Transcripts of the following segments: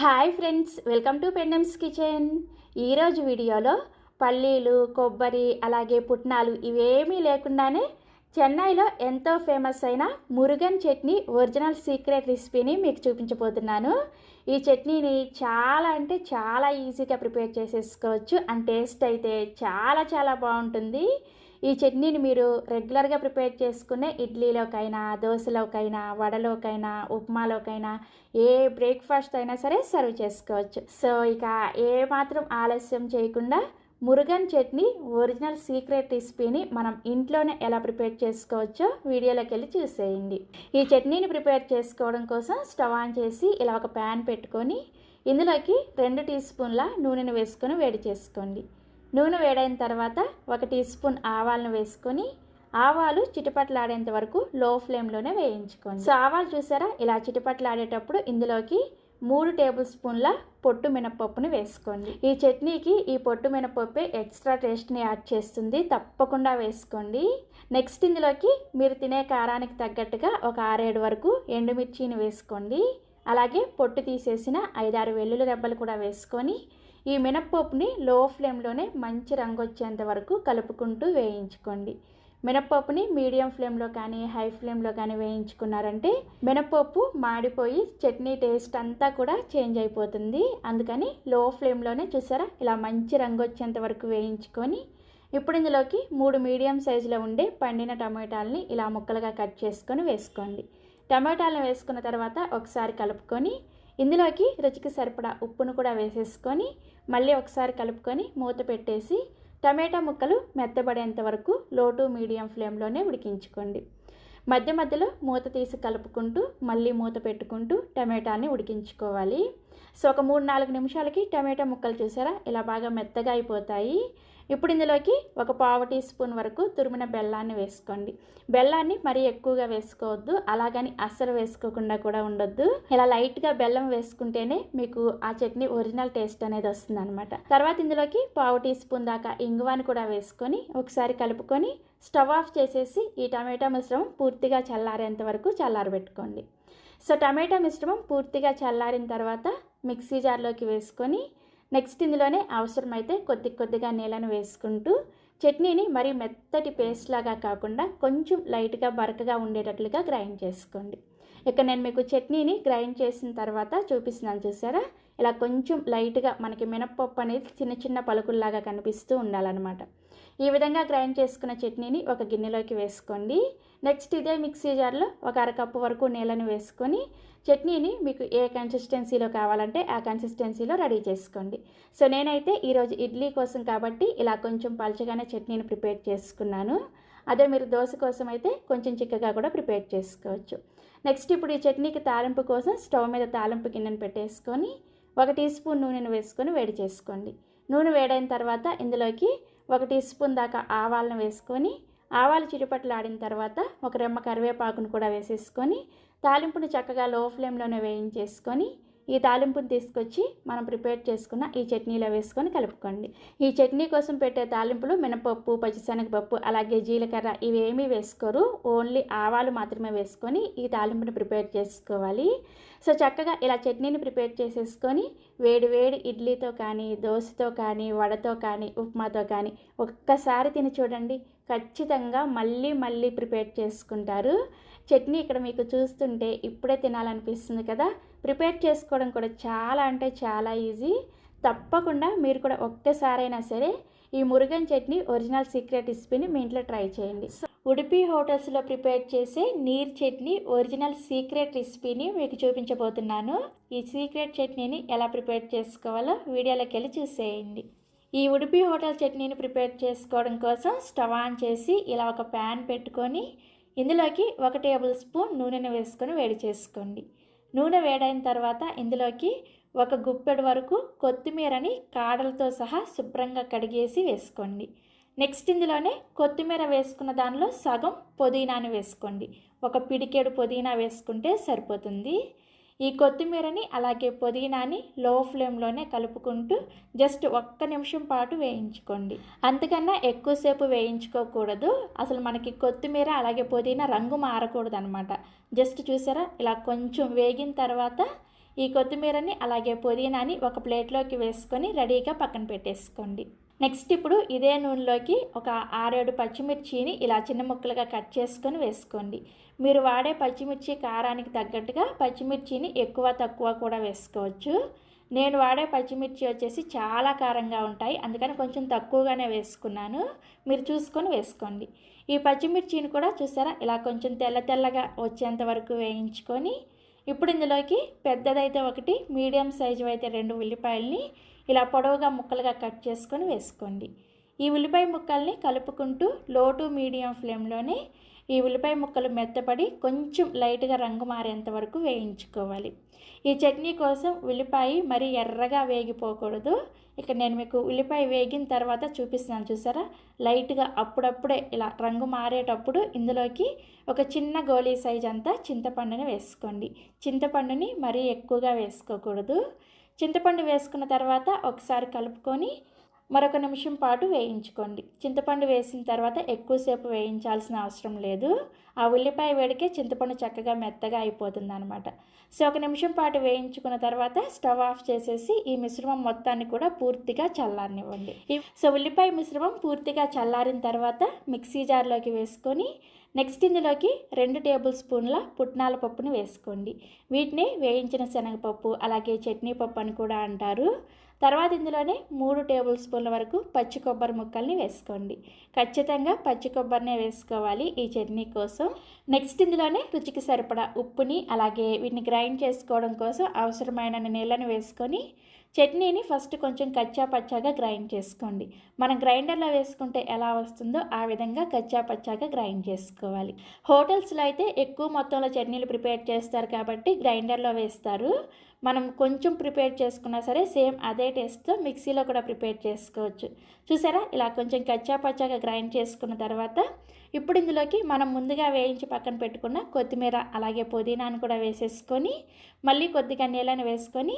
Hi friends welcome to పెండమ్స్ kitchen. ఈరోజు వీడియోలో పల్లీలు కొబ్బరి అలాగే పుట్నాలు ఇవేమీ లేకుండానే చెన్నైలో ఎంతో ఫేమస్ అయిన మురుగన్ చట్నీ ఒరిజినల్ సీక్రెట్ రెసిపీని మీకు చూపించబోతున్నాను. ఈ చట్నీని చాలా అంటే చాలా ఈజీగా ప్రిపేర్ చేసేసుకోవచ్చు. అండ్ టేస్ట్ అయితే చాలా చాలా బాగుంటుంది. ఈ చట్నీని మీరు రెగ్యులర్గా ప్రిపేర్ చేసుకునే ఇడ్లీలోకైనా దోశలోకైనా వడలోకైనా ఉప్మాలోకైనా ఏ బ్రేక్ఫాస్ట్ అయినా సరే సర్వ్ చేసుకోవచ్చు. సో ఇక ఏ మాత్రం ఆలస్యం చేయకుండా మురుగన్ చట్నీ ఒరిజినల్ సీక్రెట్ రెసిపీని మనం ఇంట్లోనే ఎలా ప్రిపేర్ చేసుకోవచ్చో వీడియోలోకి వెళ్ళి చూసేయండి. ఈ చట్నీని ప్రిపేర్ చేసుకోవడం కోసం స్టవ్ ఆన్ చేసి ఇలా ఒక ప్యాన్ పెట్టుకొని ఇందులోకి రెండు టీ స్పూన్ల నూనెను వేసుకొని వేడి చేసుకోండి. నూనె వేడైన తర్వాత ఒక టీ స్పూన్ ఆవాలను వేసుకొని ఆవాలు చిటిపట్లాడేంత వరకు లో ఫ్లేమ్లోనే వేయించుకోండి. సో ఆవాలు చూసారా? ఇలా చిటిపట్లాడేటప్పుడు ఇందులోకి మూడు టేబుల్ స్పూన్ల పొట్టు మినపప్పుని వేసుకోండి. ఈ చట్నీకి ఈ పొట్టు మినపప్పే ఎక్స్ట్రా టేస్ట్ని యాడ్ చేస్తుంది. తప్పకుండా వేసుకోండి. నెక్స్ట్ ఇందులోకి మీరు తినే కారానికి తగ్గట్టుగా ఒక ఆరేడు వరకు ఎండుమిర్చిని వేసుకోండి. అలాగే పొట్టు తీసేసిన ఐదారు వెల్లుల్లి రెబ్బలు కూడా వేసుకొని ఈ మినప్పప్పుని లో ఫ్లేమ్లోనే మంచి రంగు వచ్చేంత వరకు కలుపుకుంటూ వేయించుకోండి. మినప్పప్పుని మీడియం ఫ్లేమ్లో కానీ హై ఫ్లేమ్లో కానీ వేయించుకున్నారంటే మినప్పప్పు మాడిపోయి చట్నీ టేస్ట్ అంతా కూడా చేంజ్ అయిపోతుంది. అందుకని లో ఫ్లేమ్లోనే చూసారా? ఇలా మంచి రంగు వచ్చేంత వరకు వేయించుకొని ఇప్పుడు ఇందులోకి మూడు మీడియం సైజులో ఉండే పండిన టమాటాలని ఇలా ముక్కలుగా కట్ చేసుకొని వేసుకోండి. టమాటాలను వేసుకున్న తర్వాత ఒకసారి కలుపుకొని ఇందులోకి రుచికి సరిపడా ఉప్పును కూడా వేసేసుకొని మళ్ళీ ఒకసారి కలుపుకొని మూత పెట్టేసి టమాటా ముక్కలు మెత్తబడేంత వరకు లో టు మీడియం ఫ్లేమ్లోనే ఉడికించుకోండి. మధ్య మధ్యలో మూత తీసి కలుపుకుంటూ మళ్ళీ మూత పెట్టుకుంటూ టమాటాని ఉడికించుకోవాలి. సో ఒక మూడు నాలుగు నిమిషాలకి టమాటా ముక్కలు చూసారా? ఇలా బాగా మెత్తగా అయిపోతాయి. ఇప్పుడు ఇందులోకి ఒక పావు టీ స్పూన్ వరకు తురిమిన బెల్లాన్ని వేసుకోండి. బెల్లాన్ని మరీ ఎక్కువగా వేసుకోవద్దు అలాగని అస్సలు వేసుకోకుండా కూడా ఉండొద్దు. ఇలా లైట్గా బెల్లం వేసుకుంటేనే మీకు ఆ చట్నీ ఒరిజినల్ టేస్ట్ అనేది వస్తుంది అనమాట తర్వాత ఇందులోకి పావు టీ స్పూన్ దాకా ఇంగువాని కూడా వేసుకొని ఒకసారి కలుపుకొని స్టవ్ ఆఫ్ చేసేసి ఈ టమాటా మిశ్రమం పూర్తిగా చల్లారేంత వరకు చల్లారబెట్టుకోండి. సో టమాటా మిశ్రమం పూర్తిగా చల్లారిన తర్వాత మిక్సీ జార్లోకి వేసుకొని నెక్స్ట్ ఇందులోనే అవసరమైతే కొద్ది కొద్దిగా నీళ్ళను వేసుకుంటూ చట్నీని మరీ మెత్తటి పేస్ట్ లాగా కాకుండా కొంచెం లైట్గా బరకగా ఉండేటట్లుగా గ్రైండ్ చేసుకోండి. ఇక నేను మీకు చట్నీని గ్రైండ్ చేసిన తర్వాత చూపిస్తున్నాను చూసారా? ఇలా కొంచెం లైట్గా మనకి మినప్పప్పు అనేది చిన్న చిన్న పలుకుల్లాగా కనిపిస్తూ ఉండాలన్నమాట. ఈ విధంగా గ్రైండ్ చేసుకున్న చట్నీని ఒక గిన్నెలోకి వేసుకోండి. నెక్స్ట్ ఇదే మిక్సీ జార్లో ఒక అరకప్పు వరకు నీళ్ళని వేసుకొని చట్నీని మీకు ఏ కన్సిస్టెన్సీలో కావాలంటే ఆ కన్సిస్టెన్సీలో రెడీ చేసుకోండి. సో నేనైతే ఈరోజు ఇడ్లీ కోసం కాబట్టి ఇలా కొంచెం పలచగానే చట్నీని ప్రిపేర్ చేసుకున్నాను. అదే మీరు దోశ కోసం అయితే కొంచెం చిక్కగా కూడా ప్రిపేర్ చేసుకోవచ్చు. నెక్స్ట్ ఇప్పుడు ఈ చట్నీకి తాలింపు కోసం స్టవ్ మీద తాలింపు గిన్నెను పెట్టేసుకొని ఒక టీ స్పూన్ నూనెను వేసుకొని వేడి చేసుకోండి. నూనె వేడైన తర్వాత ఇందులోకి ఒక టీ స్పూన్ దాకా ఆవాలను వేసుకొని ఆవాలు చిరుపట్లు తర్వాత ఒక రెమ్మ కరివేపాకును కూడా వేసేసుకొని తాలింపును చక్కగా లో ఫ్లేమ్లోనే వేయించేసుకొని ఈ తాలింపుని తీసుకొచ్చి మనం ప్రిపేర్ చేసుకున్న ఈ చట్నీలో వేసుకొని కలుపుకోండి. ఈ చట్నీ కోసం పెట్టే తాలింపులు మినపప్పు పచ్చిశనగపప్పు అలాగే జీలకర్ర ఇవేమీ వేసుకోరు. ఓన్లీ ఆవాలు మాత్రమే వేసుకొని ఈ తాలింపుని ప్రిపేర్ చేసుకోవాలి. సో చక్కగా ఇలా చట్నీని ప్రిపేర్ చేసేసుకొని వేడి వేడి ఇడ్లీతో కానీ దోశతో కానీ వడతో కానీ ఉప్మాతో కానీ ఒక్కసారి తిని చూడండి. ఖచ్చితంగా మళ్ళీ మళ్ళీ ప్రిపేర్ చేసుకుంటారు. చట్నీ ఇక్కడ మీకు చూస్తుంటే ఇప్పుడే తినాలనిపిస్తుంది కదా. ప్రిపేర్ చేసుకోవడం కూడా చాలా అంటే చాలా ఈజీ. తప్పకుండా మీరు కూడా ఒక్కసారైనా సరే ఈ మురుగన్ చట్నీ ఒరిజినల్ సీక్రెట్ రెసిపీని మీ ఇంట్లో ట్రై చేయండి. ఉడిపి హోటల్స్లో ప్రిపేర్ చేసే నీర్ చట్నీ ఒరిజినల్ సీక్రెట్ రెసిపీని మీకు చూపించబోతున్నాను. ఈ సీక్రెట్ చట్నీని ఎలా ప్రిపేర్ చేసుకోవాలో వీడియోలోకి వెళ్ళి చూసేయండి. ఈ ఉడిపి హోటల్ చట్నీని ప్రిపేర్ చేసుకోవడం కోసం స్టవ్ ఆన్ చేసి ఇలా ఒక ప్యాన్ పెట్టుకొని ఇందులోకి ఒక టేబుల్ స్పూన్ నూనెను వేసుకొని వేడి చేసుకోండి. నూనె వేడైన తర్వాత ఇందులోకి ఒక గుప్పెడు వరకు కొత్తిమీరని కాడలతో సహా శుభ్రంగా కడిగేసి వేసుకోండి. నెక్స్ట్ ఇందులోనే కొత్తిమీర వేసుకున్న దానిలో సగం పుదీనాని వేసుకోండి. ఒక పిడికేడు పుదీనా వేసుకుంటే సరిపోతుంది. ఈ కొత్తిమీరని అలాగే పుదీనాని లో ఫ్లేమ్లోనే కలుపుకుంటూ జస్ట్ ఒక్క నిమిషం పాటు వేయించుకోండి. అంతకన్నా ఎక్కువసేపు వేయించుకోకూడదు. అసలు మనకి కొత్తిమీర అలాగే పుదీనా రంగు మారకూడదు అనమాట జస్ట్ చూసారా? ఇలా కొంచెం వేగిన తర్వాత ఈ కొత్తిమీరని అలాగే పుదీనాని ఒక ప్లేట్లోకి వేసుకొని రెడీగా పక్కన పెట్టేసుకోండి. నెక్స్ట్ ఇప్పుడు ఇదే నూనెలోకి ఒక ఆరేడు పచ్చిమిర్చిని ఇలా చిన్న ముక్కలుగా కట్ చేసుకొని వేసుకోండి. మీరు వాడే పచ్చిమిర్చి కారానికి తగ్గట్టుగా పచ్చిమిర్చిని ఎక్కువ తక్కువ కూడా వేసుకోవచ్చు. నేను వాడే పచ్చిమిర్చి వచ్చేసి చాలా కారంగా ఉంటాయి. అందుకని కొంచెం తక్కువగానే వేసుకున్నాను. మీరు చూసుకొని వేసుకోండి. ఈ పచ్చిమిర్చిని కూడా చూసారా? ఇలా కొంచెం తెల్ల తెల్లగా వచ్చేంత వరకు వేయించుకొని ఇప్పుడు ఇందులోకి పెద్దదైతే ఒకటి మీడియం సైజు అయితే రెండు ఉల్లిపాయల్ని ఇలా పొడవుగా ముక్కలుగా కట్ చేసుకొని వేసుకోండి. ఈ ఉల్లిపాయ ముక్కల్ని కలుపుకుంటూ లో టు మీడియం ఫ్లేమ్లోనే ఈ ఉల్లిపాయ ముక్కలు మెత్తపడి కొంచెం లైట్గా రంగు మారేంత వరకు వేయించుకోవాలి. ఈ చట్నీ కోసం ఉల్లిపాయ మరీ ఎర్రగా వేగిపోకూడదు. ఇక్కడ నేను మీకు ఉల్లిపాయ వేగిన తర్వాత చూపిస్తున్నాను చూసారా? లైట్గా అప్పుడప్పుడే ఇలా రంగు మారేటప్పుడు ఇందులోకి ఒక చిన్న గోళీ సైజ్ అంతా చింతపండుని వేసుకోండి. చింతపండుని మరీ ఎక్కువగా వేసుకోకూడదు. చింతపండు వేసుకున్న తర్వాత ఒకసారి కలుపుకొని మరొక నిమిషం పాటు వేయించుకోండి. చింతపండు వేసిన తర్వాత ఎక్కువసేపు వేయించాల్సిన అవసరం లేదు. ఆ ఉల్లిపాయ వేడికే చింతపండు చక్కగా మెత్తగా అయిపోతుంది అనమాట సో ఒక నిమిషం పాటు వేయించుకున్న తర్వాత స్టవ్ ఆఫ్ చేసేసి ఈ మిశ్రమం మొత్తాన్ని కూడా పూర్తిగా చల్లారనివ్వండి. సో ఉల్లిపాయ మిశ్రమం పూర్తిగా చల్లారిన తర్వాత మిక్సీ జార్లోకి వేసుకొని నెక్స్ట్ ఇందులోకి రెండు టేబుల్ స్పూన్ల పుట్నాల పప్పును వేసుకోండి. వీటిని వేయించిన శనగపప్పు అలాగే చట్నీ పప్పు అని కూడా అంటారు. తర్వాత ఇందులోనే మూడు టేబుల్ స్పూన్ల వరకు పచ్చి కొబ్బరి ముక్కల్ని వేసుకోండి. ఖచ్చితంగా పచ్చి కొబ్బరినే వేసుకోవాలి ఈ చట్నీ కోసం. నెక్స్ట్ ఇందులోనే రుచికి సరిపడా ఉప్పుని అలాగే వీటిని గ్రైండ్ చేసుకోవడం కోసం అవసరమైన నీళ్ళని వేసుకొని చట్నీని ఫస్ట్ కొంచెం కచ్చా పచ్చాగా గ్రైండ్ చేసుకోండి. మనం గ్రైండర్లో వేసుకుంటే ఎలా వస్తుందో ఆ విధంగా కచ్చా పచ్చాగా గ్రైండ్ చేసుకోవాలి. హోటల్స్లో అయితే ఎక్కువ మొత్తంలో చట్నీలు ప్రిపేర్ చేస్తారు కాబట్టి గ్రైండర్లో వేస్తారు. మనం కొంచెం ప్రిపేర్ చేసుకున్నా సరే సేమ్ అదే టేస్ట్తో మిక్సీలో కూడా ప్రిపేర్ చేసుకోవచ్చు. చూసారా? ఇలా కొంచెం కచ్చా పచ్చాగా గ్రైండ్ చేసుకున్న తర్వాత ఇప్పుడు ఇందులోకి మనం ముందుగా వేయించి పక్కన పెట్టుకున్న కొత్తిమీర అలాగే పుదీనాను కూడా వేసేసుకొని మళ్ళీ కొద్దిగా నీళ్ళని వేసుకొని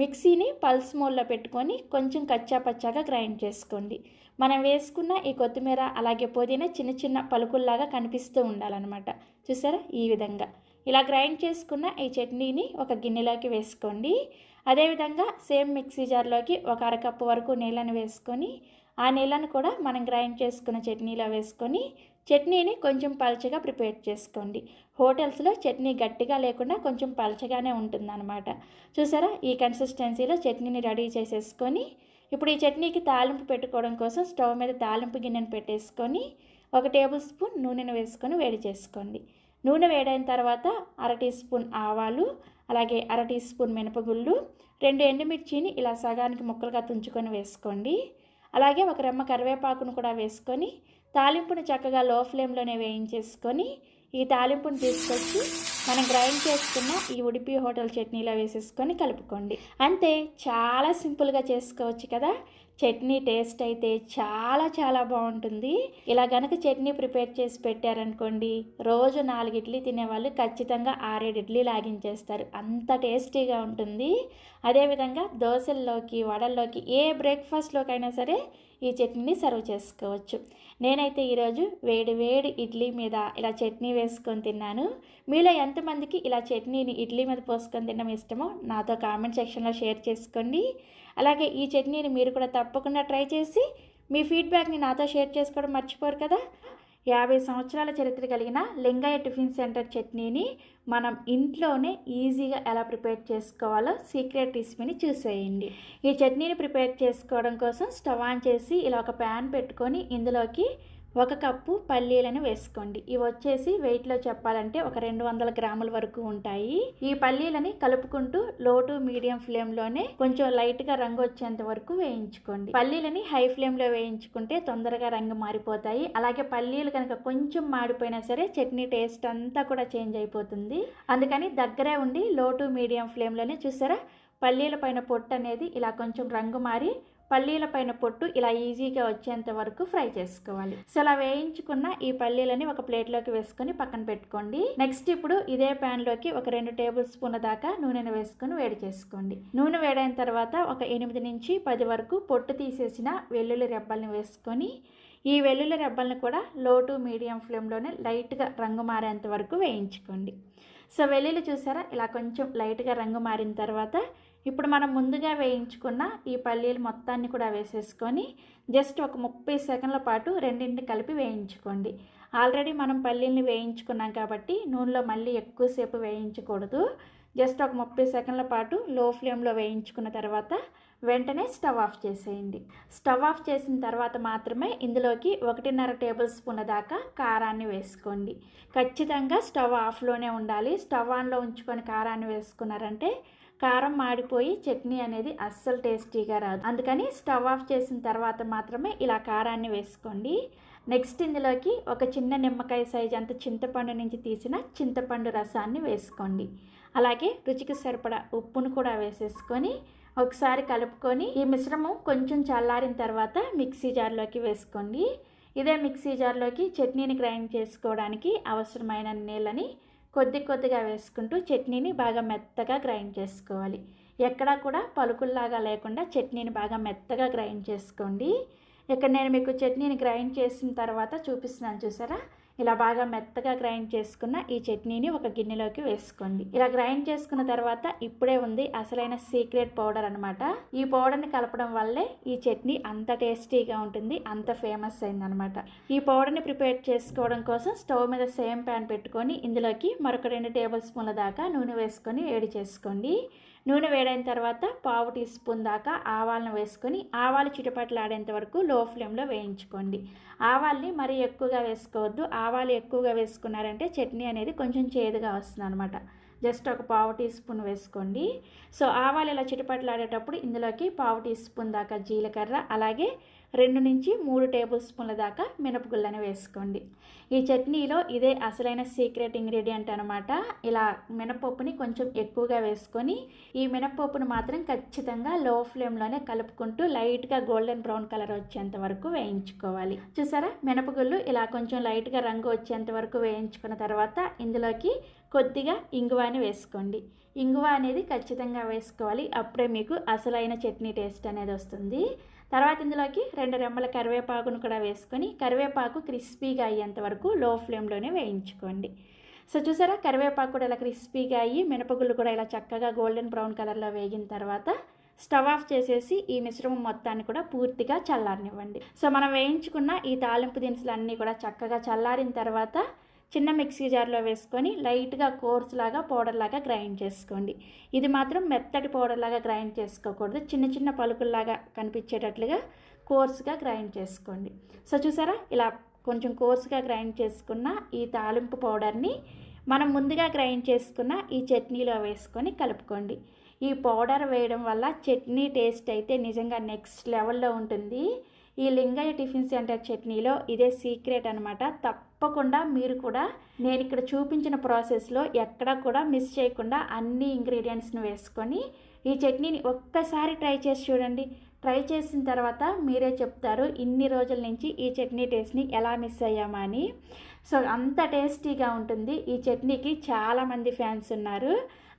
మిక్సీని పల్స్ మోడ్లో పెట్టుకొని కొంచెం కచ్చా పచ్చాగా గ్రైండ్ చేసుకోండి. మనం వేసుకున్న ఈ కొత్తిమీర అలాగే పుదీనా చిన్న చిన్న పలుకుల్లాగా కనిపిస్తూ ఉండాలన్నమాట. చూసారా? ఈ విధంగా. ఇలా గ్రైండ్ చేసుకున్న ఈ చట్నీని ఒక గిన్నెలోకి వేసుకోండి. అదేవిధంగా సేమ్ మిక్సీ జార్లోకి ఒక అరకప్పు వరకు నీళ్ళని వేసుకొని ఆ నీళ్ళను కూడా మనం గ్రైండ్ చేసుకున్న చట్నీలో వేసుకొని చట్నీని కొంచెం పలచగా ప్రిపేర్ చేసుకోండి. హోటల్స్లో చట్నీ గట్టిగా లేకుండా కొంచెం పలచగానే ఉంటుందన్నమాట. చూసారా? ఈ కన్సిస్టెన్సీలో చట్నీని రెడీ చేసేసుకొని ఇప్పుడు ఈ చట్నీకి తాలింపు పెట్టుకోవడం కోసం స్టవ్ మీద తాలింపు గిన్నెను పెట్టేసుకొని ఒక టేబుల్ స్పూన్ నూనెను వేసుకొని వేడి చేసుకోండి. నూనె వేడైన తర్వాత అర టీ స్పూన్ ఆవాలు అలాగే అర టీ స్పూన్ మినపగుళ్ళు రెండు ఎండుమిర్చిని ఇలా సగానికి ముక్కలుగా తుంచుకొని వేసుకోండి. అలాగే ఒక రెమ్మ కరివేపాకును కూడా వేసుకొని తాలింపుని చక్కగా లో ఫ్లేమ్లోనే వేయించేసుకొని ఈ తాలింపుని తీసుకొచ్చి మనం గ్రైండ్ చేసుకున్న ఈ ఉడిపి హోటల్ చట్నీలో వేసేసుకొని కలుపుకోండి. అంతే చాలా సింపుల్గా చేసుకోవచ్చు కదా? చట్నీ టేస్ట్ అయితే చాలా చాలా బాగుంటుంది. ఇలా గనక చట్నీ ప్రిపేర్ చేసి పెట్టారనుకోండి రోజు నాలుగు ఇడ్లీ తినేవాళ్ళు ఖచ్చితంగా ఆరేడు ఇడ్లీ లాగించేస్తారు. అంత టేస్టీగా ఉంటుంది. అదేవిధంగా దోశల్లోకి వడల్లోకి ఏ బ్రేక్ఫాస్ట్లోకైనా సరే ఈ చట్నీని సర్వ్ చేసుకోవచ్చు. నేనైతే ఈరోజు వేడి వేడి ఇడ్లీ మీద ఇలా చట్నీ వేసుకొని తిన్నాను. మీలో ఎంతమందికి ఇలా చట్నీని ఇడ్లీ మీద పోసుకొని తినడం ఇష్టమో నాతో కామెంట్ సెక్షన్లో షేర్ చేసుకోండి. అలాగే ఈ చట్నీని మీరు కూడా తప్పకుండా ట్రై చేసి మీ ఫీడ్బ్యాక్ని నాతో షేర్ చేసుకోవడం మర్చిపోరు కదా. యాభై సంవత్సరాల చరిత్ర కలిగిన లింగయ్య టిఫిన్ సెంటర్ చట్నీని మనం ఇంట్లోనే ఈజీగా ఎలా ప్రిపేర్ చేసుకోవాలో సీక్రెట్ రెసిపీని చూసేయండి. ఈ చట్నీని ప్రిపేర్ చేసుకోవడం కోసం స్టవ్ ఆన్ చేసి ఇలా ఒక ప్యాన్ పెట్టుకొని ఇందులోకి ఒక కప్పు పల్లీలను వేసుకోండి. ఇవి వచ్చేసి వెయిట్లో చెప్పాలంటే ఒక రెండు వందల గ్రాముల వరకు ఉంటాయి. ఈ పల్లీలని కలుపుకుంటూ లో టు మీడియం ఫ్లేమ్లోనే కొంచెం లైట్గా రంగు వచ్చేంత వరకు వేయించుకోండి. పల్లీలని హై ఫ్లేమ్లో వేయించుకుంటే తొందరగా రంగు మారిపోతాయి. అలాగే పల్లీలు కనుక కొంచెం మాడిపోయినా సరే చట్నీ టేస్ట్ అంతా కూడా చేంజ్ అయిపోతుంది. అందుకని దగ్గరే ఉండి లో టు మీడియం ఫ్లేమ్లోనే చూసారా? పల్లీల పైన పొట్టు అనేది ఇలా కొంచెం రంగు మారి పల్లీల పైన పొట్టు ఇలా ఈజీగా వచ్చేంత వరకు ఫ్రై చేసుకోవాలి. సో అలా వేయించుకున్న ఈ పల్లీలని ఒక ప్లేట్లోకి వేసుకొని పక్కన పెట్టుకోండి. నెక్స్ట్ ఇప్పుడు ఇదే ప్యాన్లోకి ఒక రెండు టేబుల్ స్పూన్ల దాకా నూనెను వేసుకొని వేడి చేసుకోండి. నూనె వేడైన తర్వాత ఒక ఎనిమిది నుంచి పది వరకు పొట్టు తీసేసిన వెల్లుల్లి రెబ్బల్ని వేసుకొని ఈ వెల్లుల్లి రెబ్బల్ని కూడా లో టు మీడియం ఫ్లేమ్లోనే లైట్గా రంగు మారేంత వరకు వేయించుకోండి. సో వెల్లుల్లి చూసారా? ఇలా కొంచెం లైట్గా రంగు మారిన తర్వాత ఇప్పుడు మనం ముందుగా వేయించుకున్న ఈ పల్లీలు మొత్తాన్ని కూడా వేసేసుకొని జస్ట్ ఒక ముప్పై సెకండ్ల పాటు రెండింటిని కలిపి వేయించుకోండి. ఆల్రెడీ మనం పల్లీల్ని వేయించుకున్నాం కాబట్టి నూనెలో మళ్ళీ ఎక్కువసేపు వేయించకూడదు. జస్ట్ ఒక ముప్పై సెకండ్ల పాటు లో ఫ్లేమ్లో వేయించుకున్న తర్వాత వెంటనే స్టవ్ ఆఫ్ చేసేయండి. స్టవ్ ఆఫ్ చేసిన తర్వాత మాత్రమే ఇందులోకి ఒకటిన్నర టేబుల్ స్పూన్ల దాకా కారాన్ని వేసుకోండి. ఖచ్చితంగా స్టవ్ ఆఫ్లోనే ఉండాలి. స్టవ్ ఆన్లో ఉంచుకొని కారాన్ని వేసుకున్నారంటే కారం మాడిపోయి చట్నీ అనేది అస్సలు టేస్టీగా రాదు. అందుకని స్టవ్ ఆఫ్ చేసిన తర్వాత మాత్రమే ఇలా కారాన్ని వేసుకోండి. నెక్స్ట్ ఇందులోకి ఒక చిన్న నిమ్మకాయ సైజ్ అంత చింతపండు నుంచి తీసిన చింతపండు రసాన్ని వేసుకోండి. అలాగే రుచికి సరిపడా ఉప్పును కూడా వేసేసుకొని ఒకసారి కలుపుకొని ఈ మిశ్రమం కొంచెం చల్లారిన తర్వాత మిక్సీ జార్లోకి వేసుకోండి. ఇదే మిక్సీ జార్లోకి చట్నీని గ్రైండ్ చేసుకోవడానికి అవసరమైన నీళ్ళని కొద్ది కొద్దిగా వేసుకుంటూ చట్నీని బాగా మెత్తగా గ్రైండ్ చేసుకోవాలి. ఎక్కడా కూడా పలుకుల్లాగా లేకుండా చట్నీని బాగా మెత్తగా గ్రైండ్ చేసుకోండి. ఇక్కడ నేను మీకు చట్నీని గ్రైండ్ చేసిన తర్వాత చూపిస్తున్నాను చూసారా? ఇలా బాగా మెత్తగా గ్రైండ్ చేసుకున్న ఈ చట్నీని ఒక గిన్నెలోకి వేసుకోండి. ఇలా గ్రైండ్ చేసుకున్న తర్వాత ఇప్పుడే ఉంది అసలైన సీక్రెట్ పౌడర్ అనమాట ఈ పౌడర్ని కలపడం వల్లే ఈ చట్నీ అంత టేస్టీగా ఉంటుంది అంత ఫేమస్ అయిందనమాట ఈ పౌడర్ని ప్రిపేర్ చేసుకోవడం కోసం స్టవ్ మీద సేమ్ ప్యాన్ పెట్టుకొని ఇందులోకి మరొక రెండు టేబుల్ స్పూన్ల దాకా నూనె వేసుకొని వేడి చేసుకోండి. నూనె వేడైన తర్వాత పావు టీ స్పూన్ దాకా ఆవాలను వేసుకొని ఆవాలు చిటపట్లాడేంత వరకు లో ఫ్లేమ్లో వేయించుకోండి. ఆవాల్ని మరీ ఎక్కువగా వేసుకోవద్దు. ఆవాలు ఎక్కువగా వేసుకున్నారంటే చట్నీ అనేది కొంచెం చేదుగా వస్తుంది అనమాట జస్ట్ ఒక పావు టీ స్పూన్ వేసుకోండి. సో ఆవాలు ఇలా చిటపట్లాడేటప్పుడు ఇందులోకి పావు టీ స్పూన్ దాకా జీలకర్ర అలాగే రెండు నుంచి మూడు టేబుల్ స్పూన్ల దాకా మినపగుళ్ళని వేసుకోండి. ఈ చట్నీలో ఇదే అసలైన సీక్రెట్ ఇంగ్రీడియంట్ అనమాట ఇలా మినపప్పుని కొంచెం ఎక్కువగా వేసుకొని ఈ మినపప్పును మాత్రం ఖచ్చితంగా లో ఫ్లేమ్లోనే కలుపుకుంటూ లైట్గా గోల్డెన్ బ్రౌన్ కలర్ వచ్చేంత వరకు వేయించుకోవాలి. చూసారా? మినపగుళ్ళు ఇలా కొంచెం లైట్గా రంగు వచ్చేంత వరకు వేయించుకున్న తర్వాత ఇందులోకి కొద్దిగా ఇంగువాని వేసుకోండి. ఇంగువ అనేది ఖచ్చితంగా వేసుకోవాలి. అప్పుడే మీకు అసలైన చట్నీ టేస్ట్ అనేది వస్తుంది. తర్వాత ఇందులోకి రెండు రెమ్మల కరివేపాకును కూడా వేసుకొని కరివేపాకు క్రిస్పీగా అయ్యేంత వరకు లో ఫ్లేమ్లోనే వేయించుకోండి. సో చూసారా? కరివేపాకు కూడా ఇలా క్రిస్పీగా అయ్యి మినపగుళ్ళు కూడా ఇలా చక్కగా గోల్డెన్ బ్రౌన్ కలర్లో వేగిన తర్వాత స్టవ్ ఆఫ్ చేసేసి ఈ మిశ్రమం మొత్తాన్ని కూడా పూర్తిగా చల్లారనివ్వండి. సో మనం వేయించుకున్న ఈ తాలింపు దినుసులు అన్నీ కూడా చక్కగా చల్లారిన తర్వాత చిన్న మిక్సీ జార్లో వేసుకొని లైట్గా కోర్స్ లాగా పౌడర్ లాగా గ్రైండ్ చేసుకోండి. ఇది మాత్రం మెత్తటి పౌడర్ లాగా గ్రైండ్ చేసుకోకూడదు. చిన్న చిన్న పలుకుల్లాగా కనిపించేటట్లుగా కోర్స్గా గ్రైండ్ చేసుకోండి. సో చూసారా? ఇలా కొంచెం కోర్స్గా గ్రైండ్ చేసుకున్న ఈ తాలింపు పౌడర్ని మనం ముందుగా గ్రైండ్ చేసుకున్న ఈ చట్నీలో వేసుకొని కలుపుకోండి. ఈ పౌడర్ వేయడం వల్ల చట్నీ టేస్ట్ అయితే నిజంగా నెక్స్ట్ లెవెల్లో ఉంటుంది. ఈ లింగయ్య టిఫిన్ సెంటర్ చట్నీలో ఇదే సీక్రెట్ అనమాట తప్పకుండా మీరు కూడా నేను ఇక్కడ చూపించిన ప్రాసెస్లో ఎక్కడ కూడా మిస్ చేయకుండా అన్ని ఇంగ్రీడియంట్స్ని వేసుకొని ఈ చట్నీని ఒక్కసారి ట్రై చేసి చూడండి. ట్రై చేసిన తర్వాత మీరే చెప్తారు ఇన్ని రోజుల నుంచి ఈ చట్నీ టేస్ట్ని ఎలా మిస్ అయ్యామా అని. సో అంత టేస్టీగా ఉంటుంది. ఈ చట్నీకి చాలామంది ఫ్యాన్స్ ఉన్నారు.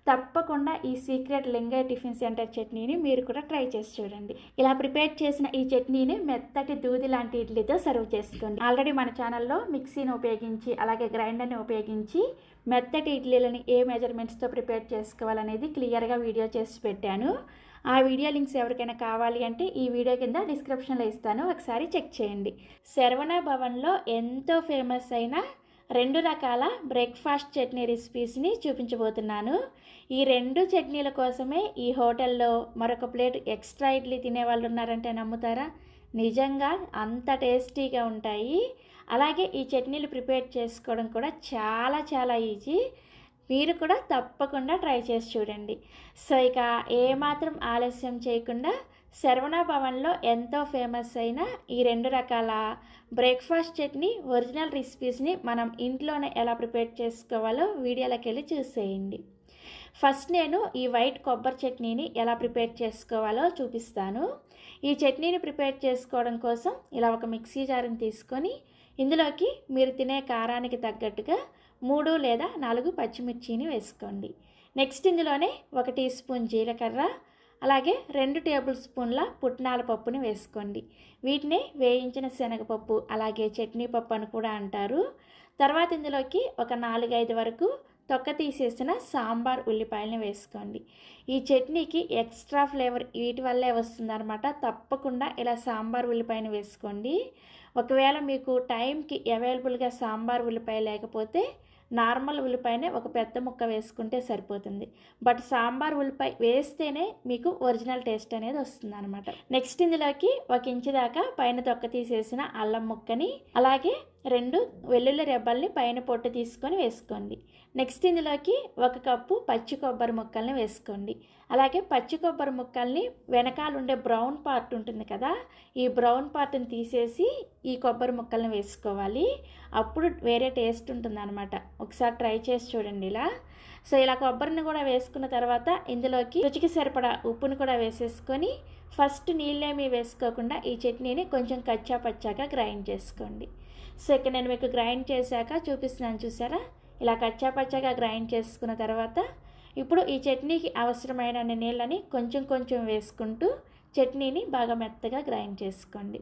తప్పకుండా ఈ సీక్రెట్ లింగయ్య టిఫిన్ సెంటర్ చట్నీని మీరు కూడా ట్రై చేసి చూడండి. ఇలా ప్రిపేర్ చేసిన ఈ చట్నీని మెత్తటి దూది లాంటి ఇడ్లీతో సర్వ్ చేసుకోండి. ఆల్రెడీ మన ఛానల్లో మిక్సీని ఉపయోగించి అలాగే గ్రైండర్ని ఉపయోగించి మెత్తటి ఇడ్లీలని ఏ మెజర్మెంట్స్తో ప్రిపేర్ చేసుకోవాలనేది క్లియర్గా వీడియో చేసి పెట్టాను. ఆ వీడియో లింక్స్ ఎవరికైనా కావాలి అంటే ఈ వీడియో కింద డిస్క్రిప్షన్లో ఇస్తాను. ఒకసారి చెక్ చేయండి. శరవణ భవన్లో ఎంతో ఫేమస్ అయిన రెండు రకాల బ్రేక్ఫాస్ట్ చట్నీ రెసిపీస్ని చూపించబోతున్నాను. ఈ రెండు చట్నీల కోసమే ఈ హోటల్లో మరొక ప్లేట్ ఎక్స్ట్రా ఇడ్లీ తినే వాళ్ళు ఉన్నారంటే నమ్ముతారా? నిజంగా అంత టేస్టీగా ఉంటాయి. అలాగే ఈ చట్నీలు ప్రిపేర్ చేసుకోవడం కూడా చాలా చాలా ఈజీ. మీరు కూడా తప్పకుండా ట్రై చేసి చూడండి. సో ఇక ఏమాత్రం ఆలస్యం చేయకుండా శరవణ భవన్లో ఎంతో ఫేమస్ అయిన ఈ రెండు రకాల బ్రేక్ఫాస్ట్ చట్నీ ఒరిజినల్ రెసిపీస్ని మనం ఇంట్లోనే ఎలా ప్రిపేర్ చేసుకోవాలో వీడియోలోకి వెళ్ళి చూసేయండి. ఫస్ట్ నేను ఈ వైట్ కొబ్బరి చట్నీని ఎలా ప్రిపేర్ చేసుకోవాలో చూపిస్తాను. ఈ చట్నీని ప్రిపేర్ చేసుకోవడం కోసం ఇలా ఒక మిక్సీ జార్ని తీసుకొని ఇందులోకి మీరు తినే కారానికి తగ్గట్టుగా మూడు లేదా నాలుగు పచ్చిమిర్చిని వేసుకోండి. నెక్స్ట్ ఇందులోనే ఒక టీ స్పూన్ జీలకర్ర అలాగే రెండు టేబుల్ స్పూన్ల పుట్నాల పప్పుని వేసుకోండి. వీటిని వేయించిన శనగపప్పు అలాగే చట్నీ పప్పు అని కూడా అంటారు. తర్వాత ఇందులోకి ఒక నాలుగైదు వరకు తొక్క తీసేసిన సాంబార్ ఉల్లిపాయలను వేసుకోండి. ఈ చట్నీకి ఎక్స్ట్రా ఫ్లేవర్ వీటి వల్లే వస్తుందన్నమాట. తప్పకుండా ఇలా సాంబార్ ఉల్లిపాయను వేసుకోండి. ఒకవేళ మీకు టైంకి అవైలబుల్గా సాంబార్ ఉల్లిపాయ లేకపోతే నార్మల్ ఉల్లిపాయనే ఒక పెద్ద ముక్క వేసుకుంటే సరిపోతుంది. బట్ సాంబార్ ఉల్లిపాయ వేస్తేనే మీకు ఒరిజినల్ టేస్ట్ అనేది వస్తుంది అనమాట నెక్స్ట్ ఇందులోకి ఒక ఇంచు దాకా పైన తొక్క తీసేసిన అల్లం ముక్కని అలాగే రెండు వెల్లుల్లి రెబ్బల్ని పైన పొట్టు తీసుకొని వేసుకోండి. నెక్స్ట్ ఇందులోకి ఒక కప్పు పచ్చి కొబ్బరి ముక్కల్ని వేసుకోండి. అలాగే పచ్చి కొబ్బరి ముక్కల్ని వెనకాల ఉండే బ్రౌన్ పార్ట్ ఉంటుంది కదా ఈ బ్రౌన్ పార్ట్ని తీసేసి ఈ కొబ్బరి ముక్కల్ని వేసుకోవాలి. అప్పుడు వేరే టేస్ట్ ఉంటుంది అనమాట ఒకసారి ట్రై చేసి చూడండి ఇలా. సో ఇలా కొబ్బరిని కూడా వేసుకున్న తర్వాత ఇందులోకి రుచికి సరిపడా ఉప్పుని కూడా వేసేసుకొని ఫస్ట్ నీళ్ళేమీ వేసుకోకుండా ఈ చట్నీని కొంచెం కచ్చా పచ్చాగా గ్రైండ్ చేసుకోండి. సో ఇక్కడ నేను మీకు గ్రైండ్ చేశాక చూపిస్తున్నాను చూసారా? ఇలా కచ్చాపచ్చాగా గ్రైండ్ చేసుకున్న తర్వాత ఇప్పుడు ఈ చట్నీకి అవసరమైన నీళ్ళని కొంచెం కొంచెం వేసుకుంటూ చట్నీని బాగా మెత్తగా గ్రైండ్ చేసుకోండి.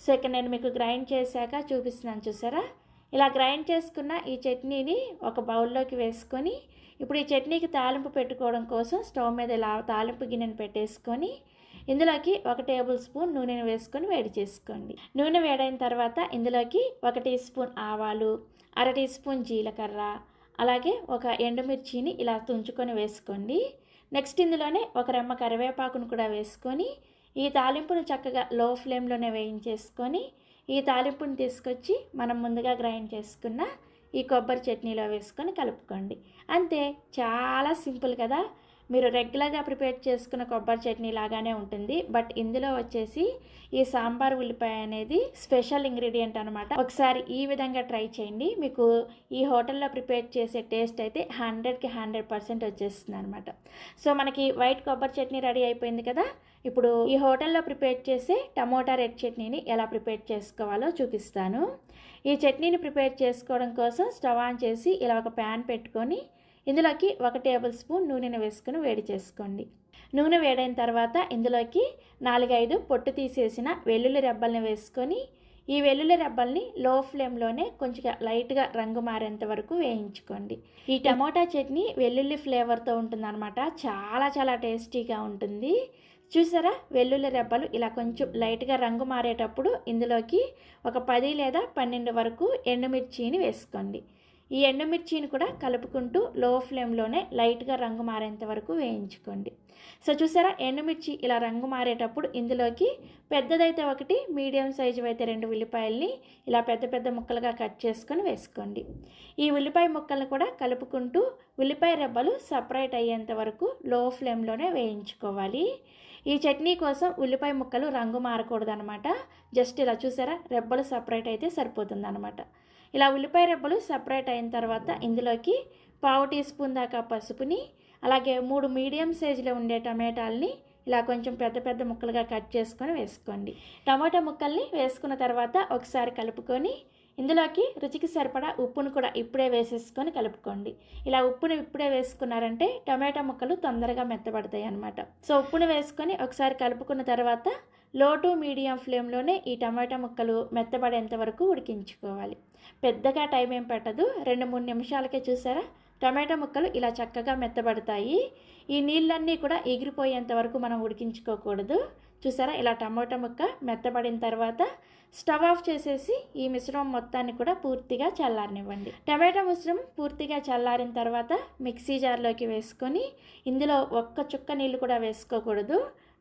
సో ఇక్కడ నేను మీకు గ్రైండ్ చేశాక చూపిస్తున్నాను చూసారా? ఇలా గ్రైండ్ చేసుకున్న ఈ చట్నీని ఒక బౌల్లోకి వేసుకొని ఇప్పుడు ఈ చట్నీకి తాలింపు పెట్టుకోవడం కోసం స్టవ్ మీద ఇలా తాలింపు గిన్నెను పెట్టేసుకొని ఇందులోకి ఒక టేబుల్ స్పూన్ నూనెను వేసుకొని వేడి చేసుకోండి. నూనె వేడైన తర్వాత ఇందులోకి ఒక టీ స్పూన్ ఆవాలు అర టీ స్పూన్ జీలకర్ర అలాగే ఒక ఎండుమిర్చిని ఇలా తుంచుకొని వేసుకోండి. నెక్స్ట్ ఇందులోనే ఒక రెమ్మ కరివేపాకును కూడా వేసుకొని ఈ తాలింపును చక్కగా లో ఫ్లేమ్లోనే వేయించేసుకొని ఈ తాలింపుని తీసుకొచ్చి మనం ముందుగా గ్రైండ్ చేసుకున్న ఈ కొబ్బరి చట్నీలో వేసుకొని కలుపుకోండి. అంతే చాలా సింపుల్ కదా? మీరు రెగ్యులర్గా ప్రిపేర్ చేసుకున్న కొబ్బరి చట్నీ లాగానే ఉంటుంది. బట్ ఇందులో వచ్చేసి ఈ సాంబార్ ఉల్లిపాయ అనేది స్పెషల్ ఇంగ్రీడియంట్ అనమాట ఒకసారి ఈ విధంగా ట్రై చేయండి. మీకు ఈ హోటల్లో ప్రిపేర్ చేసే టేస్ట్ అయితే హండ్రెడ్కి హండ్రెడ్ పర్సెంట్ వచ్చేస్తుంది అనమాట సో మనకి వైట్ కొబ్బరి చట్నీ రెడీ అయిపోయింది కదా? ఇప్పుడు ఈ హోటల్లో ప్రిపేర్ చేసే టమోటా రెడ్ చట్నీని ఎలా ప్రిపేర్ చేసుకోవాలో చూపిస్తాను. ఈ చట్నీని ప్రిపేర్ చేసుకోవడం కోసం స్టవ్ ఆన్ చేసి ఇలా ఒక ప్యాన్ పెట్టుకొని ఇందులోకి ఒక టేబుల్ స్పూన్ నూనెను వేసుకొని వేడి చేసుకోండి. నూనె వేడైన తర్వాత ఇందులోకి నాలుగైదు పొట్టు తీసేసిన వెల్లుల్లి రెబ్బల్ని వేసుకొని ఈ వెల్లుల్లి రెబ్బల్ని లో ఫ్లేమ్లోనే కొంచెం లైట్గా రంగు మారేంత వరకు వేయించుకోండి. ఈ టమోటా చట్నీ వెల్లుల్లి ఫ్లేవర్తో ఉంటుందన్నమాట. చాలా చాలా టేస్టీగా ఉంటుంది. చూసారా? వెల్లుల్లి రెబ్బలు ఇలా కొంచెం లైట్గా రంగు మారేటప్పుడు ఇందులోకి ఒక పది లేదా పన్నెండు వరకు ఎండుమిర్చిని వేసుకోండి. ఈ ఎండుమిర్చిని కూడా కలుపుకుంటూ లో ఫ్లేమ్లోనే లైట్గా రంగు మారేంత వరకు వేయించుకోండి. సో చూసారా? ఎండుమిర్చి ఇలా రంగు మారేటప్పుడు ఇందులోకి పెద్దదైతే ఒకటి మీడియం సైజు అయితే రెండు ఉల్లిపాయల్ని ఇలా పెద్ద పెద్ద ముక్కలుగా కట్ చేసుకొని వేసుకోండి. ఈ ఉల్లిపాయ ముక్కలను కూడా కలుపుకుంటూ ఉల్లిపాయ రెబ్బలు సపరేట్ అయ్యేంత వరకు లో ఫ్లేమ్లోనే వేయించుకోవాలి. ఈ చట్నీ కోసం ఉల్లిపాయ ముక్కలు రంగు మారకూడదు అనమాట జస్ట్ ఇలా చూసారా? రెబ్బలు సపరేట్ అయితే సరిపోతుంది అనమాట ఇలా ఉల్లిపాయ రెబ్బలు సపరేట్ అయిన తర్వాత ఇందులోకి పావు టీ స్పూన్ దాకా పసుపుని అలాగే మూడు మీడియం సైజులో ఉండే టమాటాలని ఇలా కొంచెం పెద్ద పెద్ద ముక్కలుగా కట్ చేసుకొని వేసుకోండి. టమాటా ముక్కల్ని వేసుకున్న తర్వాత ఒకసారి కలుపుకొని ఇందులోకి రుచికి సరిపడా ఉప్పును కూడా ఇప్పుడే వేసేసుకొని కలుపుకోండి. ఇలా ఉప్పును ఇప్పుడే వేసుకున్నారంటే టమాటా ముక్కలు తొందరగా మెత్తబడతాయి అనమాట సో ఉప్పును వేసుకొని ఒకసారి కలుపుకున్న తర్వాత లో టు మీడియం ఫ్లేమ్లోనే ఈ టమాటా ముక్కలు మెత్తబడేంత వరకు ఉడికించుకోవాలి. పెద్దగా టైం ఏం పెట్టదు. రెండు మూడు నిమిషాలకే చూసారా? టమాటా ముక్కలు ఇలా చక్కగా మెత్తబడతాయి. ఈ నీళ్ళన్నీ కూడా ఎగిరిపోయేంత వరకు మనం ఉడికించుకోకూడదు. చూసారా? ఇలా టమాటా ముక్క మెత్తబడిన తర్వాత స్టవ్ ఆఫ్ చేసేసి ఈ మిశ్రమం మొత్తాన్ని కూడా పూర్తిగా చల్లారనివ్వండి. టమాటా మిశ్రమం పూర్తిగా చల్లారిన తర్వాత మిక్సీ జార్లోకి వేసుకొని ఇందులో ఒక్క చుక్క నీళ్ళు కూడా వేసుకోకూడదు.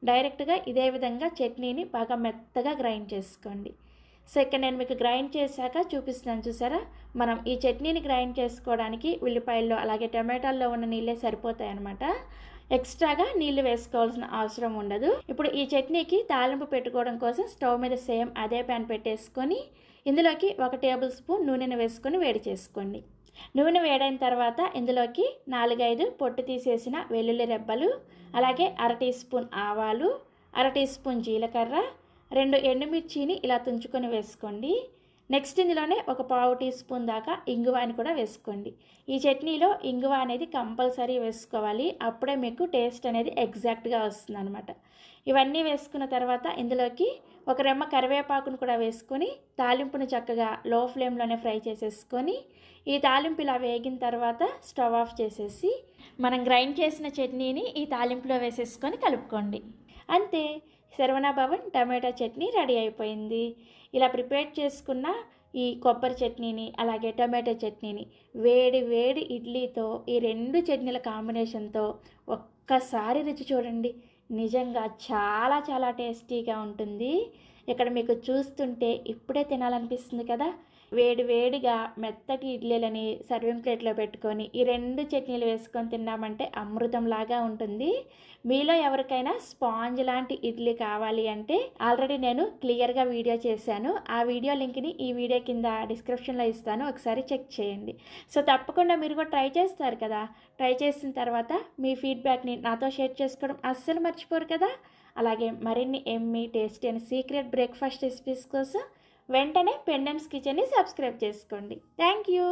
డైరెక్ట్గా ఇదే విధంగా చట్నీని బాగా మెత్తగా గ్రైండ్ చేసుకోండి. సో ఇక్కడ నేను మీకు గ్రైండ్ చేశాక చూపిస్తున్నాను చూసారా? మనం ఈ చట్నీని గ్రైండ్ చేసుకోవడానికి ఉల్లిపాయల్లో అలాగే టమాటాల్లో ఉన్న నీళ్ళే సరిపోతాయి అన్నమాట ఎక్స్ట్రాగా నీళ్ళు వేసుకోవాల్సిన అవసరం ఉండదు. ఇప్పుడు ఈ చట్నీకి తాలింపు పెట్టుకోవడం కోసం స్టవ్ మీద సేమ్ అదే ప్యాన్ పెట్టేసుకొని ఇందులోకి ఒక టేబుల్ స్పూన్ నూనెను వేసుకొని వేడి చేసుకోండి. నూనె వేడైన తర్వాత ఇందులోకి నాలుగైదు పొట్టు తీసేసిన వెల్లుల్లి రెబ్బలు అలాగే అర టీ స్పూన్ ఆవాలు అర టీ స్పూన్ జీలకర్ర రెండు ఎండుమిర్చిని ఇలా తుంచుకొని వేసుకోండి. నెక్స్ట్ ఇందులోనే ఒక పావు టీ స్పూన్ దాకా ఇంగువాని కూడా వేసుకోండి. ఈ చట్నీలో ఇంగువ అనేది కంపల్సరీ వేసుకోవాలి. అప్పుడే మీకు టేస్ట్ అనేది ఎగ్జాక్ట్గా వస్తుంది అనమాట ఇవన్నీ వేసుకున్న తర్వాత ఇందులోకి ఒక రెమ్మ కరివేపాకును కూడా వేసుకొని తాలింపును చక్కగా లో ఫ్లేమ్లోనే ఫ్రై చేసేసుకొని ఈ తాలింపు ఇలా వేగిన తర్వాత స్టవ్ ఆఫ్ చేసేసి మనం గ్రైండ్ చేసిన చట్నీని ఈ తాలింపులో వేసేసుకొని కలుపుకోండి. అంతే. శరవణ భవన్ టమాటా చట్నీ రెడీ అయిపోయింది. ఇలా ప్రిపేర్ చేసుకున్న ఈ కొబ్బరి చట్నీని అలాగే టమాటో చట్నీని వేడి వేడి ఇడ్లీతో ఈ రెండు చట్నీల కాంబినేషన్తో ఒక్కసారి రుచి చూడండి. నిజంగా చాలా చాలా టేస్టీగా ఉంటుంది. ఇక్కడ మీకు చూస్తుంటే ఇప్పుడే తినాలనిపిస్తుంది కదా. వేడి వేడిగా మెత్తటి ఇడ్లీలని సర్వింగ్ ప్లేట్లో పెట్టుకొని ఈ రెండు చట్నీలు వేసుకొని తిన్నామంటే అమృతంలాగా ఉంటుంది. మీలో ఎవరికైనా స్పాంజ్ లాంటి ఇడ్లీ కావాలి అంటే ఆల్రెడీ నేను క్లియర్గా వీడియో చేశాను. ఆ వీడియో లింక్ని ఈ వీడియో కింద డిస్క్రిప్షన్లో ఇస్తాను. ఒకసారి చెక్ చేయండి. సో తప్పకుండా మీరు కూడా ట్రై చేస్తారు కదా? ట్రై చేసిన తర్వాత మీ ఫీడ్బ్యాక్ని నాతో షేర్ చేసుకోవడం అస్సలు మర్చిపోరు కదా? అలాగే మరిన్ని ఎమ్మి tasty and secret breakfast recipes కోసం వెంటనే పెండమ్స్ కిచెన్ని సబ్స్క్రైబ్ చేసుకోండి. Thank you.